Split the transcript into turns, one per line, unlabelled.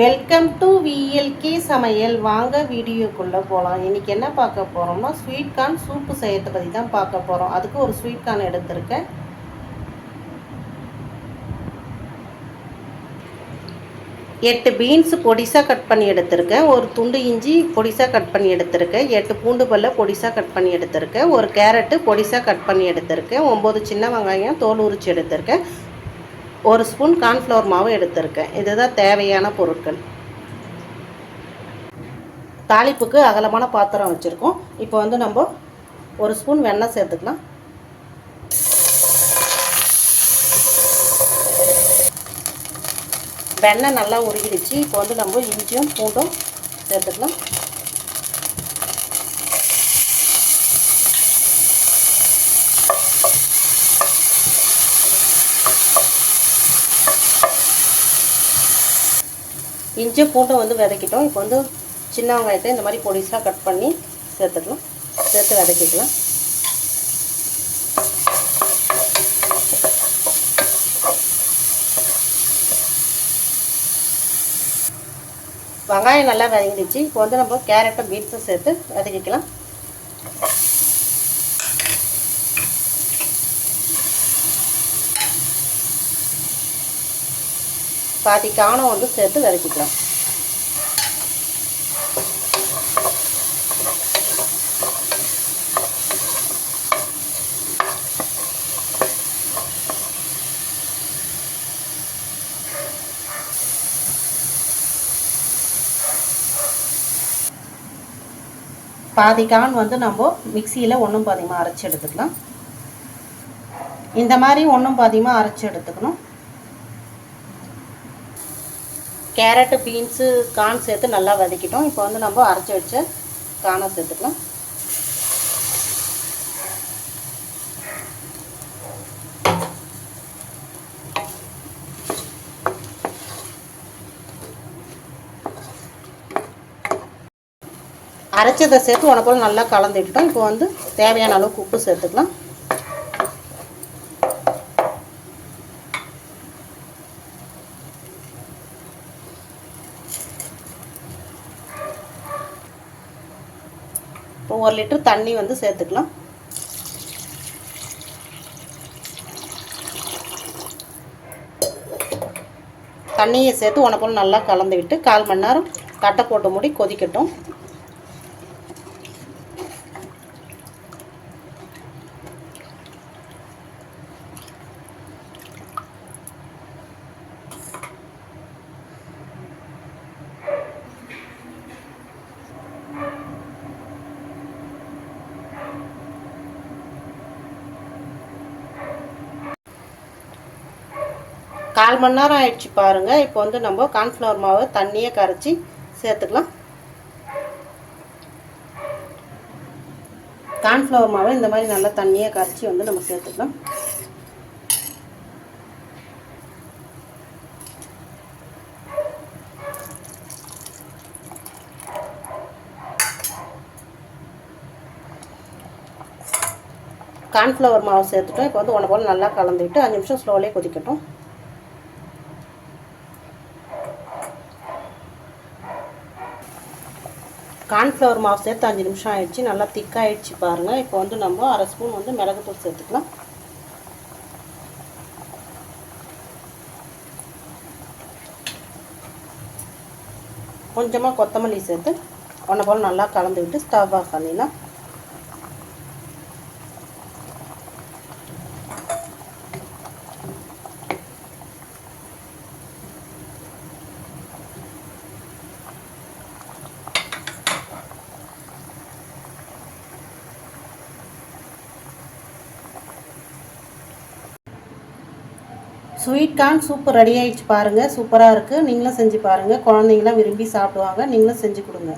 Welcome to VLK சமையல். வாங்க வீடியோக்குள்ளே போகலாம் இன்றைக்கி என்ன பார்க்க போகிறோம்னா ஸ்வீட் கார்ன் சூப்பு செய்யறதை பற்றி தான் பார்க்க போகிறோம் அதுக்கு ஒரு ஸ்வீட் கார்ன் எடுத்திருக்கேன். எட்டு பீன்ஸ் பொடிசாக கட் பண்ணி எடுத்திருக்கேன். ஒரு துண்டு இஞ்சி பொடிசாக கட் பண்ணி எடுத்திருக்கேன். எட்டு பூண்டு பல்ல பொடிசாக கட் பண்ணி எடுத்திருக்கேன். ஒரு கேரட்டு பொடிசாக கட் பண்ணி எடுத்திருக்கேன். ஒம்பது சின்ன வெங்காயம் தோல் உரிச்சு எடுத்திருக்கேன். ஒரு ஸ்பூன் கார்ன்ஃப்ளவர் மாவு எடுத்திருக்கேன். இதுதான் தேவையான பொருட்கள். தாளிப்புக்கு அகலமான பாத்திரம் வச்சுருக்கோம். இப்போ வந்து நம்ம ஒரு ஸ்பூன் வெண்ணெய் சேர்த்துக்கலாம். வெண்ணெய் நல்லா உருகிடுச்சு. இப்போ வந்து நம்ம இஞ்சியும் பூண்டும் சேர்த்துக்கலாம். இஞ்சி பூண்டும் வந்து விதைக்கிட்டோம். இப்போ வந்து சின்ன வெங்காயத்தை இந்த மாதிரி பொடிசாக கட் பண்ணி சேர்த்துக்கலாம். சேர்த்து விதைக்கிக்கலாம். வெங்காயம் நல்லா வதங்கிடுச்சு. இப்போ வந்து நம்ம கேரட்டும் பீன்ஸும் சேர்த்து வதக்கிக்கலாம். பாதி காணம் வந்து சேர்த்து வதக்கிக்கலாம் பாதி கான் வந்து நம்ம மிக்சியில் ஒன்றும் பாதியமாக அரைச்சி எடுத்துக்கலாம். இந்த மாதிரி ஒன்றும் பாதியமாக அரைச்சி எடுத்துக்கணும். கேரட்டு பீன்ஸு கான் சேர்த்து நல்லா வதக்கிட்டோம். இப்போ வந்து நம்ம அரைச்சி வச்ச கானை சேர்த்துக்கலாம். அரைச்சதை சேர்த்து உனப்போல் நல்லா கலந்துக்கிட்டோம் இப்போ வந்து தேவையான அளவுக்கு உப்பு சேர்த்துக்கலாம். இப்போ ஒரு லிட்டர் தண்ணி வந்து சேர்த்துக்கலாம். தண்ணியை சேர்த்து உனப்போல் நல்லா கலந்து விட்டு கால் மணி நேரம் தட்டை போட்டு மூடி கொதிக்கட்டும். கால் மணி நேரம் ஆயிடுச்சு பாருங்கள் இப்போ வந்து நம்ம கார்ன்ஃப்ளவர் மாவை தண்ணியை கரைச்சி சேர்த்துக்கலாம். கார்ன்ஃப்ளவர் மாவை இந்த மாதிரி நல்லா தண்ணியை கரைச்சி வந்து நம்ம சேர்த்துக்கலாம். கார்ன்ஃப்ளவர் மாவு சேர்த்துட்டோம். இப்போ வந்து ஒன்று போல் நல்லா கலந்துக்கிட்டு அஞ்சு நிமிஷம் ஸ்லோலே கொதிக்கட்டும். கார்ன்ஃப்ளவர் மாவு சேர்த்து அஞ்சு நிமிஷம் ஆகிடுச்சு நல்லா திக்காயிடுச்சு பாருங்கள் இப்போ வந்து நம்ம அரை ஸ்பூன் வந்து மிளகுத்தூள் சேர்த்துக்கலாம். கொஞ்சமாக கொத்தமல்லி சேர்த்து ஒன்றை போல் நல்லா கலந்து விட்டு ஸ்டவ் ஆஃப் பண்ணிடலாம். ஸ்வீட் கார்ன் சூப்பர் ரெடி ஆகிடுச்சு பாருங்கள் சூப்பராக இருக்குது நீங்களும் செஞ்சு பாருங்கள் குழந்தைங்களாம் விரும்பி சாப்பிடுவாங்க. நீங்களும் செஞ்சு கொடுங்க.